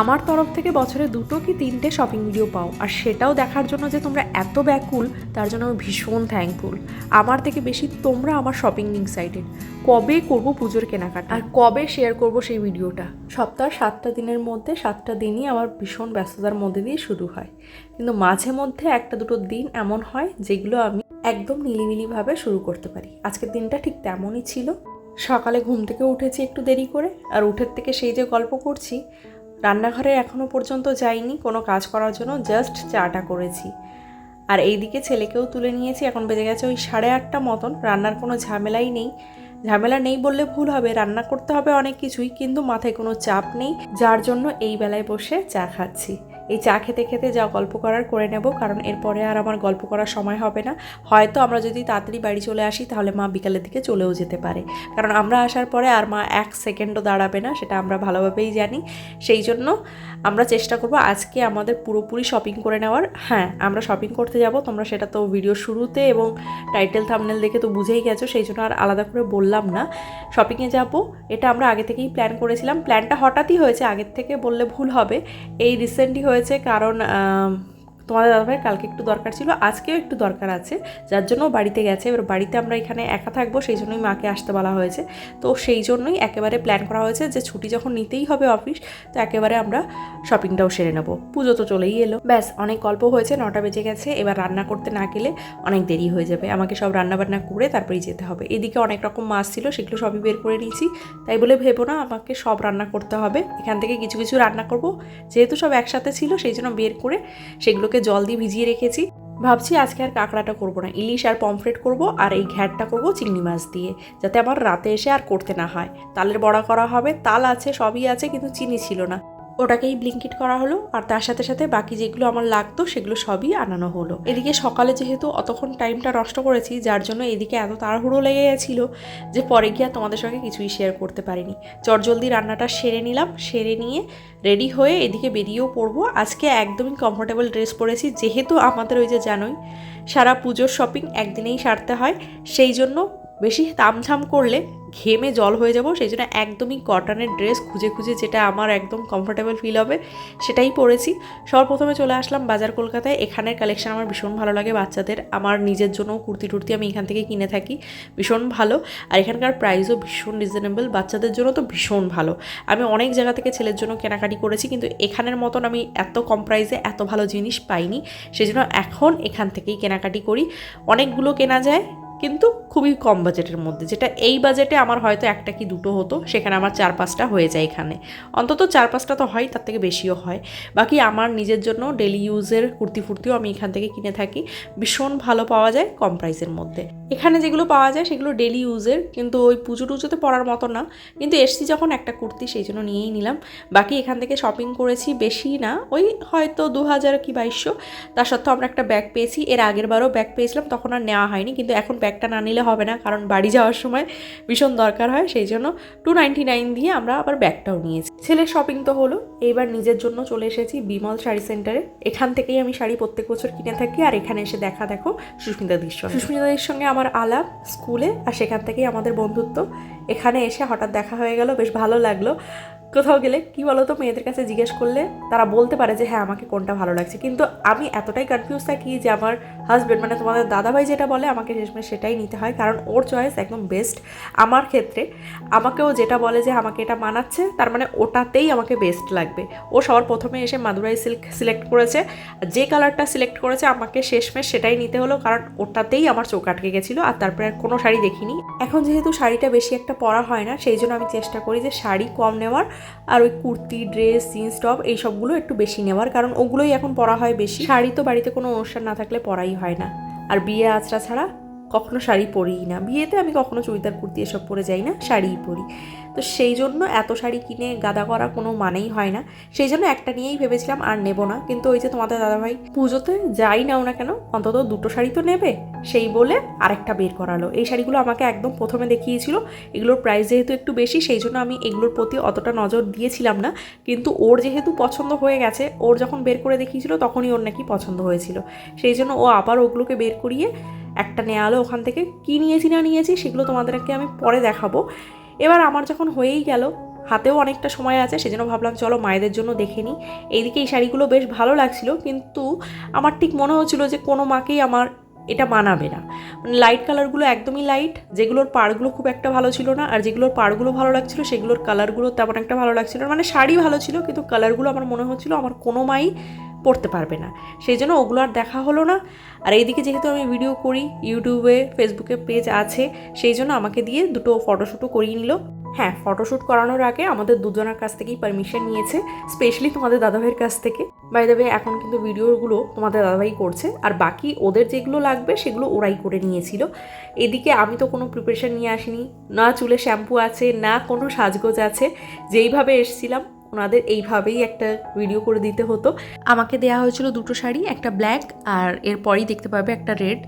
আমার তরফ থেকে বছরে দুটো কি তিনটে শপিং ভিডিও পাও। আর সেটাও দেখার জন্য যে তোমরা এত ব্যাকুল, তার জন্য আমি ভীষণ থ্যাঙ্কফুল আমার থেকে বেশি তোমরা আমার শপিং লিঙ্ক সাইটে কবে করব পুজোর কেনাকাটা? আর কবে শেয়ার করব সেই ভিডিওটা সপ্তাহ সাতটা দিনের মধ্যে, সাতটা দিনই আমার ভীষণ ব্যস্ততার মধ্যে দিয়ে শুরু হয়। কিন্তু মাঝে মধ্যে একটা দুটো দিন এমন হয় যেগুলো আমি একদম নিলিমিলিভাবে শুরু করতে পারি। আজকের দিনটা ঠিক তেমনই ছিল। সকালে ঘুম থেকে উঠেছি একটু দেরি করে, আর উঠের থেকে সেই যে গল্প করছি রান্নাঘরে এখনও পর্যন্ত যাইনি, কোনো কাজ করার জন্য জাস্ট চাটা করেছি। আর এইদিকে ছেলেকেও তুলে নিয়েছি, এখন বেজে গেছে ওই সাড়ে আটটা মতন, রান্নার কোনো ঝামেলাই নেই। ঝামেলা নেই বললে ভুল হবে, রান্না করতে হবে অনেক কিছুই, কিন্তু মাথায় কোনো চাপ নেই, যার জন্য এই বেলায় বসে চা খাচ্ছি। এই চা খেতে খেতে যা গল্প করার করে নেব, কারণ এরপরে আর আমার গল্প করার সময় হবে না। হয়তো আমরা যদি তাড়াতাড়ি বাড়ি চলে আসি, তাহলে মা বিকালের দিকে চলেও যেতে পারে। কারণ আমরা আসার পরে আর মা এক সেকেন্ডও দাঁড়াবে না, সেটা আমরা ভালোভাবেই জানি। সেই জন্য আমরা চেষ্টা করব আজকে আমাদের পুরোপুরি শপিং করে নেওয়ার। হ্যাঁ আমরা শপিং করতে যাব। তোমরা সেটা তো ভিডিও শুরুতে এবং টাইটেল থামনেল দেখে তো বুঝেই গেছো, সেই জন্য আর আলাদা করে বললাম না। শপিংয়ে যাব, এটা আমরা আগে থেকেই প্ল্যান করেছিলাম। প্ল্যানটা হঠাৎই হয়েছে, আগের থেকে বললে ভুল হবে। এই রিসেন্টলি হয়েছে কারণ তোমাদের দাদাভাইয়ের কালকে একটু দরকার ছিল, আজকেও একটু দরকার আছে, যার জন্য বাড়িতে গেছে। এবার বাড়িতে আমরা এখানে একা থাকব, সেই জন্যই মাকে আসতে বলা হয়েছে। তো সেই জন্যই একেবারে প্ল্যান করা হয়েছে যে ছুটি যখন নিতেই হবে অফিস তো একেবারে আমরা শপিংটাও সেরে নেব। পুজো তো চলেই এলো। ব্যাস, অনেক গল্প হয়েছে, নটা বেজে গেছে। এবার রান্না করতে না গেলে অনেক দেরি হয়ে যাবে। আমাকে সব রান্না বান্না করে তারপরেই যেতে হবে। এদিকে অনেক রকম মাছ ছিল, সেগুলো সবই বের করে নিয়েছি। তাই বলে ভেবো না, আমাকে সব রান্না করতে হবে। এখান থেকে কিছু কিছু রান্না করব। যেহেতু সব একসাথে ছিল, সেই জন্য বের করে সেগুলোকে জল দিয়ে ভিজিয়ে রেখেছি। ভাবছি আজকে আর কাঁকড়াটা করব না। ইলিশ আর পমফ্রেট করব আর এই ঘ্যাটটা করব চিংড়ি মাছ দিয়ে, যাতে আমার রাতে এসে আর করতে না হয়। তালের বড়া করা হবে, তাল আছে, সবই আছে, কিন্তু চিনি ছিল না। ওটাকেই ব্লিঙ্কিট করা হলো আর তার সাথে সাথে বাকি যেগুলো আমার লাগতো সেগুলো সবই আনানো হলো। এদিকে সকালে যেহেতু অতক্ষণ টাইমটা নষ্ট করেছি, যার জন্য এদিকে এত তাড়াহুড়ো লেগে গেছিল যে পরে গিয়ে তোমাদের সঙ্গে কিছুই শেয়ার করতে পারিনি। চটজলদি রান্নাটা সেরে নিলাম, সেরে নিয়ে রেডি হয়ে এদিকে বেরিয়েও পড়ব। আজকে একদমই কমফোর্টেবল ড্রেস পরেছি, যেহেতু আমাদের ওই যে জানোই, সারা পুজোর শপিং একদিনেই সারতে হয়, সেই জন্য বেশি তামঝাম করলে ঘেমে জল হয়ে যাব, সেই জন্য একদমই কটনের ড্রেস খুঁজে খুঁজে যেটা আমার একদম কমফোর্টেবল ফিল হবে, সেটাই পরেছি। সবার প্রথমে চলে আসলাম বাজার কলকাতায়, এখানের কালেকশন আমার ভীষণ ভালো লাগে, বাচ্চাদের, আমার নিজের জন্য কুর্তি টুর্তি আমি এখান থেকে কিনে থাকি, ভীষণ ভালো। আর এখানকার প্রাইসও ভীষণ রিজনেবল বাচ্চাদের জন্য তো ভীষণ ভালো। আমি অনেক জায়গা থেকে ছেলের জন্য কেনাকাটি করেছি, কিন্তু এখানের মতন আমি এত কম প্রাইসে এত ভালো জিনিস পাইনি, সেই জন্য এখন এখান থেকেই কেনাকাটি করি। অনেকগুলো কেনা যায় কিন্তু খুবই কম বাজেটের মধ্যে। যেটা এই বাজেটে আমার হয়তো একটা কি দুটো হতো, সেখানে আমার চার পাঁচটা হয়ে যায় এখানে। অন্তত চার পাঁচটা তো হয়, তার থেকে বেশিও হয়। বাকি আমার নিজের জন্য ডেলি ইউজের কুর্তি ফুর্তিও আমি এখান থেকে কিনে থাকি। ভীষণ ভালো পাওয়া যায় কম প্রাইসের মধ্যে। এখানে যেগুলো পাওয়া যায়, সেগুলো ডেলি ইউজের কিন্তু ওই পুজো টুজোতে পরার মতো না। কিন্তু এসছি যখন একটা কুর্তি, সেই জন্য নিয়েই নিলাম। বাকি এখান থেকে শপিং করেছি বেশি না, ওই হয়তো দু হাজার কি বাইশশো। তার সত্ত্বেও আমরা একটা ব্যাগ পেয়েছি। এর আগের বারও ব্যাগ পেয়েছিলাম, তখন আর নেওয়া হয়নি। কিন্তু এখন ব্যাগটা না নিলে হবে না, কারণ বাড়ি যাওয়ার সময় ভীষণ দরকার হয়, সেই জন্য টু নাইনটি নাইন দিয়ে আমরা আবার ব্যাগটাও নিয়েছি। ছেলের শপিং তো হলো, এইবার নিজের জন্য চলে এসেছি বিমল শাড়ি সেন্টারে এখান থেকেই আমি শাড়ি প্রত্যেক বছর কিনে থাকি, আর এখানে এসে দেখা দেখো সুস্মিতা সুস্মিতাদির সঙ্গে। সুস্মিতাদির সঙ্গে আমার আলাপ স্কুলে, আর সেখান থেকেই আমাদের বন্ধুত্ব। এখানে এসে হঠাৎ দেখা হয়ে গেল, বেশ ভালো লাগল। কোথাও গেলে কি বলতো, মেয়েদের কাছে জিজ্ঞেস করলে তারা বলতে পারে যে হ্যাঁ আমাকে কোনটা ভালো লাগছে। কিন্তু আমি এতটাই কনফিউজ থাকি যে, আমার হাজব্যান্ড মানে তোমাদের দাদাভাই যেটা বলে, আমাকে শেষমেশ সেটাই নিতে হয়। কারণ ওর চয়েস একদম বেস্ট আমার ক্ষেত্রে। আমাকেও যেটা বলে যে, আমাকে এটা মানাচ্ছে, তার মানে ওটাতেই আমাকে বেস্ট লাগবে। ও সবার প্রথমে এসে মাদুরাই সিল্ক সিলেক্ট করেছে। যে কালারটা সিলেক্ট করেছে, আমাকে শেষমেশ সেটাই নিতে হলো। কারণ ওটাতেই আমার চোখ আটকে গেছিল, আর তারপরে আর কোনো শাড়ি দেখিনি। এখন যেহেতু শাড়িটা বেশি একটা পরা হয় না, সেই জন্য আমি চেষ্টা করি যে, শাড়ি কম নেওয়ার। আর ওই কুর্তি ড্রেস জিন্স টপ এইসবগুলো একটু বেশি নেওয়ার, কারণ ওগুলোই এখন পরা হয় বেশি। শাড়ি তো বাড়িতে কোনো অনুষ্ঠান না থাকলে পরাই হয় না। আর বিয়ে আচরা ছাড়া কখনো শাড়ি পরিই না। বিয়েতে আমি কখনো চুড়িদার, কুর্তি এসব পরে যাই না, শাড়িই পরি। তো সেই জন্য এত শাড়ি কিনে গাদা করা কোনো মানেই হয় না। সেই জন্য একটা নিয়েই ভেবেছিলাম আর নেব না। কিন্তু ওই যে তোমাদের দাদাভাই পুজোতে যাই নাও না কেন, অন্তত দুটো শাড়ি তো নেবে। সেই বলে আরেকটা বের করালো। এই শাড়িগুলো আমাকে একদম প্রথমে দেখিয়েছিল। এগুলোর প্রাইস যেহেতু একটু বেশি, সেই জন্য আমি এগুলোর প্রতি অতটা নজর দিয়েছিলাম না। কিন্তু ওর যেহেতু পছন্দ হয়ে গেছে, ওর যখন বের করে দেখিয়েছিল তখনই ওর নাকি পছন্দ হয়েছিল। সেই জন্য ও আবার ওগুলোকে বের করিয়ে একটা নেওয়ালো ওখান থেকে। কী নিয়েছি না নিয়েছি সেগুলো তোমাদেরকে আমি পরে দেখাবো। এবার আমার যখন হয়েই গেল, হাতেও অনেকটা সময় আছে, সেজন্য ভাবলাম চলো মায়েদের জন্য দেখে নিই। এইদিকে এই শাড়িগুলো বেশ ভালো লাগছিল, কিন্তু আমার ঠিক মনে হচ্ছিল যে কোনো মাকেই আমার এটা মানাবে না। মানে লাইট কালারগুলো একদমই লাইট যেগুলোর পাড়গুলো খুব একটা ভালো ছিল না, আর যেগুলোর পাড়গুলো ভালো লাগছিল, সেগুলোর কালারগুলো তেমন একটা ভালো লাগছিল না। মানে শাড়ি ভালো ছিল, কিন্তু কালারগুলো আমার মনে হচ্ছিল আমার কোনো মাই পড়তে পারবে না। সেই জন্য ওগুলো আর দেখা হলো না। আর এইদিকে যেহেতু আমি ভিডিও করি ইউটিউবে ফেসবুকে পেজ আছে, সেই জন্য আমাকে দিয়ে দুটো ফটোশ্যুটও করিয়ে নিল। হ্যাঁ ফটোশ্যুট করানোর আগে আমাদের দুজনের কাছ থেকেই পারমিশন নিয়েছে স্পেশালি তোমাদের দাদাভাইয়ের কাছ থেকে। বাই দেবে এখন কিন্তু ভিডিওগুলো তোমাদের দাদাভাই করছে, আর বাকি ওদের যেগুলো লাগবে সেগুলো ওরাই করে নিয়েছিল। এদিকে আমি তো কোনো প্রিপারেশন নিয়ে আসিনি, না চুলে শ্যাম্পু আছে, না কোনো সাজগোজ আছে, যেইভাবে এসছিলাম ওনাদের এইভাবেই একটা ভিডিও করে দিতে হতো। আমাকে দেওয়া হয়েছিল দুটো শাড়ি, একটা ব্ল্যাক আর এরপরই দেখতে পাবে একটা রেড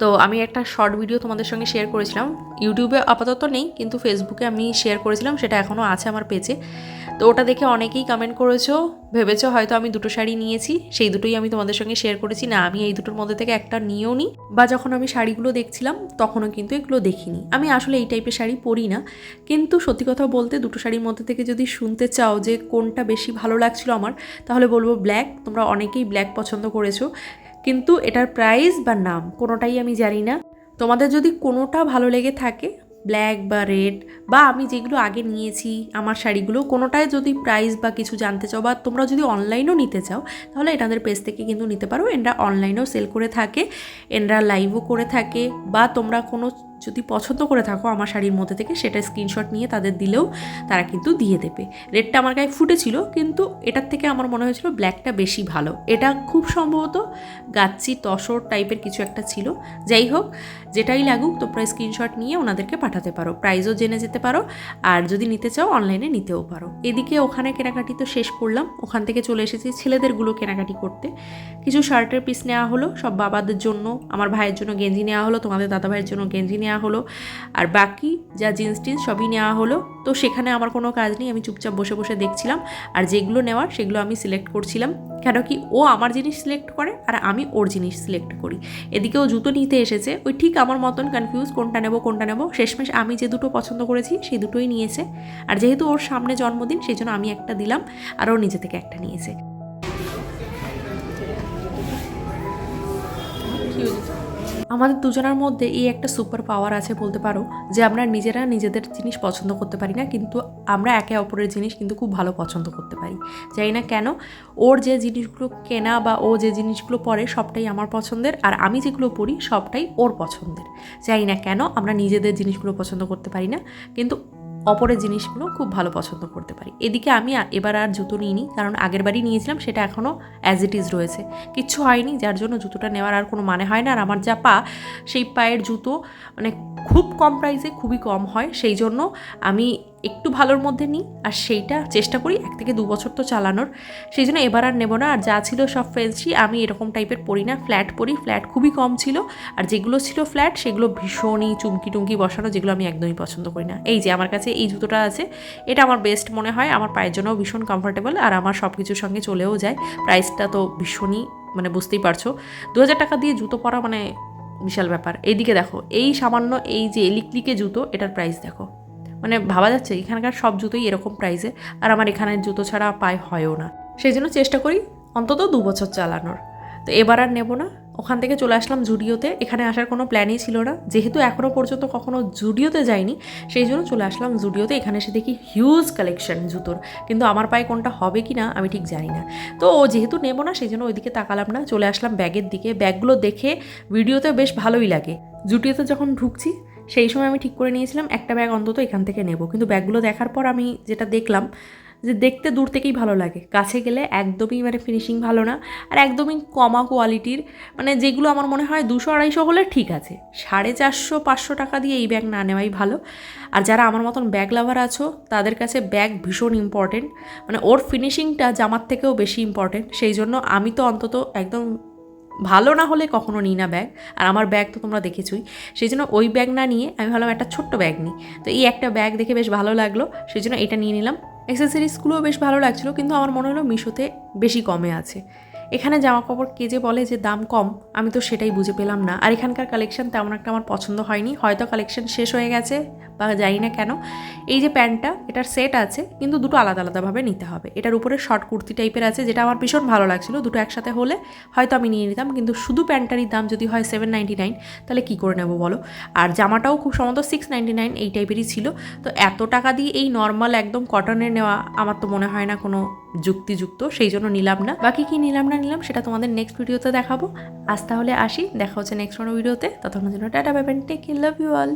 তো আমি একটা শর্ট ভিডিও তোমাদের সঙ্গে শেয়ার করেছিলাম। ইউটিউবে আপাতত নেই, কিন্তু ফেসবুকে আমি শেয়ার করেছিলাম, সেটা এখনও আছে আমার পেজে তো ওটা দেখে অনেকেই কমেন্ট করেছ, ভেবেছো হয়তো আমি দুটো শাড়ি নিয়েছি, সেই দুটোই আমি তোমাদের সঙ্গে শেয়ার করেছি। না, আমি এই দুটোর মধ্যে থেকে একটা নিয়েও নি। বা যখন আমি শাড়িগুলো দেখছিলাম, তখনও কিন্তু এগুলো দেখিনি। আমি আসলে এই টাইপের শাড়ি পরি না। কিন্তু সত্যি কথা বলতে, দুটো শাড়ির মধ্যে থেকে যদি শুনতে চাও যে কোনটা বেশি ভালো লাগছিল আমার, তাহলে বলব ব্ল্যাক তোমরা অনেকেই ব্ল্যাক পছন্দ করেছ। কিন্তু এটার প্রাইস বা নাম, কোনোটাই আমি জানি না। তোমাদের যদি কোনোটা ভালো লেগে থাকে ব্ল্যাক বা রেড বা আমি যেগুলো আগে নিয়েছি, আমার শাড়িগুলো, কোনোটায় যদি প্রাইস বা কিছু জানতে চাও বা তোমরা যদি অনলাইনও নিতে চাও, তাহলে এনাদের পেজ থেকে কিন্তু নিতে পারো। এনরা অনলাইনেও সেল করে থাকে এনরা লাইভও করে থাকে বা তোমরা কোনো যদি পছন্দ করে থাকো আমার শাড়ির মধ্যে থেকে, সেটা স্ক্রিনশট নিয়ে তাদের দিলেও তারা কিন্তু দিয়ে দেবে। রেডটা আমার গায়ে ফুটেছিল, কিন্তু এটার থেকে আমার মনে হয়েছিল ব্ল্যাকটা বেশি ভালো। এটা খুব সম্ভবত গাচ্ছি তসর টাইপের কিছু একটা ছিল। যাই হোক, যেটাই লাগুক, তোমরা স্ক্রিনশট নিয়ে ওনাদেরকে পাঠাতে পারো। প্রাইজও জেনে যেতে পারো, আর যদি নিতে চাও অনলাইনে নিতেও পারো। এদিকে ওখানে কেনাকাটি তো শেষ করলাম। ওখান থেকে চলে এসেছি ছেলেদেরগুলো কেনাকাটি করতে। কিছু শার্টের পিস নেওয়া হলো, সব বাবাদের জন্য, আমার ভাইয়ের জন্য গেঞ্জি নেওয়া হলো, তোমাদের দাদা ভাইয়ের জন্য গেঞ্জি নেওয়া হলো। আর বাকি যা জিন্স টিন্স সবই নেওয়া হলো। তো সেখানে আমার কোনো কাজ নেই, আমি চুপচাপ বসে বসে দেখছিলাম। আর যেগুলো নেওয়ার সেগুলো আমি সিলেক্ট করছিলাম। কেন কি ও আমার জিনিস সিলেক্ট করে আর আমি ওর জিনিস সিলেক্ট করি। এদিকেও জুতো নিতে এসেছে। ওই ঠিক আমার মতন কনফিউজ কোনটা নেব কোনটা নেব। শেষমেশ আমি যে দুটো পছন্দ করেছি সেই দুটোই নিয়েছে। আর যেহেতু ওর সামনে জন্মদিন সেই জন্য আমি একটা দিলাম আর ও নিজে থেকে একটা নিয়েছে। আমাদের দুজনের মধ্যে এই একটা সুপার পাওয়ার আছে বলতে পারো, যে আমরা নিজেরা নিজেদের জিনিস পছন্দ করতে পারি না, কিন্তু আমরা একে অপরের জিনিস কিন্তু খুব ভালো পছন্দ করতে পারি। যাই না কেন, ওর যে জিনিসগুলো কেনা বা ও যে জিনিসগুলো পরে সবটাই আমার পছন্দের, আর আমি যেগুলো পরি সবটাই ওর পছন্দের। যাই না কেন, আমরা নিজেদের জিনিসগুলো পছন্দ করতে পারি না, কিন্তু অপরের জিনিসগুলো খুব ভালো পছন্দ করতে পারি। এদিকে আমি এবার আর জুতো নিইনি, কারণ আগের বারই নিয়েছিলাম, সেটা এখনও অ্যাজ ইট ইজ রয়েছে। কিচ্ছু হয়নি, যার জন্য জুতোটা নেওয়ার আর কোনো মানে হয় না। আর আমার যা পা, সেই পায়ের জুতো মানে খুব কম প্রাইসে খুবই কম হয়। সেই জন্য আমি একটু ভালোর মধ্যে নিই, আর সেইটা চেষ্টা করি এক থেকে দু বছর তো চালানোর। সেই জন্য এবার আর নেব না, আর যা ছিল সব ফেন্সি আমি এরকম টাইপের পরি না, ফ্ল্যাট পরি। ফ্ল্যাট খুবই কম ছিল, আর যেগুলো ছিল ফ্ল্যাট সেগুলো ভীষণই চুমকি টুমকি বসানো, যেগুলো আমি একদমই পছন্দ করি না। এই যে আমার কাছে এই জুতোটা আছে, এটা আমার বেস্ট মনে হয়। আমার পায়ের জন্য ভীষণ কমফোর্টেবল আর আমার সব কিছুর সঙ্গে চলেও যায়। প্রাইসটা তো ভীষণই মানে বুঝতেই পারছ। দু হাজার টাকা দিয়ে জুতো পরা মানে বিশাল ব্যাপার। এইদিকে দেখো, এই সামান্য এই যে লিকলিকে জুতো, এটার প্রাইস দেখো। মানে ভাবা যাচ্ছে এখানকার সব জুতোই এরকম প্রাইসে আর আমার এখানের জুতো ছাড়া পায়ে হয়ও না। সেই জন্য চেষ্টা করি অন্তত দু বছর চালানোর। তো এবার আর নেব না। ওখান থেকে চলে আসলাম জুডিওতে। এখানে আসার কোনো প্ল্যানই ছিল না। যেহেতু এখনও পর্যন্ত কখনো জুডিওতে যাইনি, সেই জন্য চলে আসলাম জুডিওতে। এখানে এসে দেখি হিউজ কালেকশন জুতোর। কিন্তু আমার পায়ে কোনটা হবে কি না, আমি ঠিক জানি না। তো ও যেহেতু নেব না, সেই জন্য ওইদিকে তাকালাম না। চলে আসলাম ব্যাগের দিকে। ব্যাগগুলো দেখে ভিডিওতে বেশ ভালোই লাগে। জুডিওতে যখন ঢুকছি সেই সময় আমি ঠিক করে নিয়েছিলাম, একটা ব্যাগ অন্তত এখান থেকে নেব। কিন্তু ব্যাগগুলো দেখার পর আমি যেটা দেখলাম, যে দেখতে দূর থেকেই ভালো লাগে। কাছে গেলে একদমই মানে ফিনিশিং ভালো না, আর একদমই কমা কোয়ালিটির মানে যেগুলো আমার মনে হয় দুশো আড়াইশো হলে ঠিক আছে। সাড়ে চারশো, পাঁচশো টাকা দিয়ে এই ব্যাগ না নেওয়াই ভালো। আর যারা আমার মতন ব্যাগ লাভার আছো, তাদের কাছে ব্যাগ ভীষণ ইম্পর্টেন্ট মানে ওর ফিনিশিংটা জামার থেকেও বেশি ইম্পর্টেন্ট সেই জন্য আমি তো অন্তত একদম ভালো না হলে কখনো নিই না ব্যাগ। আর আমার ব্যাগ তো তোমরা দেখেছই। সেই জন্য ওই ব্যাগ না নিয়ে আমি ভাবলাম একটা ছোট্ট ব্যাগ নিই। তো এই একটা ব্যাগ দেখে বেশ ভালো লাগল। সেই জন্য এটা নিয়ে নিলাম। অ্যাক্সেসরিজগুলোও বেশ ভালো লাগছিল, কিন্তু আমার মনে হলো মিশোতে বেশি কমে আছে। এখানে জামা কাপড় কে যে বলে যে দাম কম, আমি তো সেটাই বুঝে পেলাম না। আর এখানকার কালেকশন তেমন একটা আমার পছন্দ হয়নি। হয়তো কালেকশন শেষ হয়ে গেছে বা জানি না কেন। এই যে প্যান্টটা, এটার সেট আছে, কিন্তু দুটো আলাদা আলাদাভাবে নিতে হবে। এটার উপরে শর্ট কুর্তি টাইপের আছে, যেটা আমার ভীষণ ভালো লাগছিল। দুটো একসাথে হলে হয়তো আমি নিয়ে নিতাম, কিন্তু শুধু প্যান্টারই দাম যদি হয় সেভেন নাইনটি নাইন তাহলে কী করে নেব বলো? আর জামাটাও খুব সম্ভবত সিক্স নাইনটি নাইন এই টাইপেরই ছিল। তো এত টাকা দিয়ে এই নর্মাল একদম কটনের নেওয়া, আমার তো মনে হয় না কোনো যুক্তিযুক্ত, সেই জন্য নিলাম না। বাকি কি নিলাম না? নিলাম, সেটা তোমাদের নেক্সট ভিডিওতে দেখাবো। আজ তাহলে আসি, দেখা হচ্ছে নেক্সট কোনো ভিডিওতে ততক্ষণের জন্য টাটা পাবেন take you love you all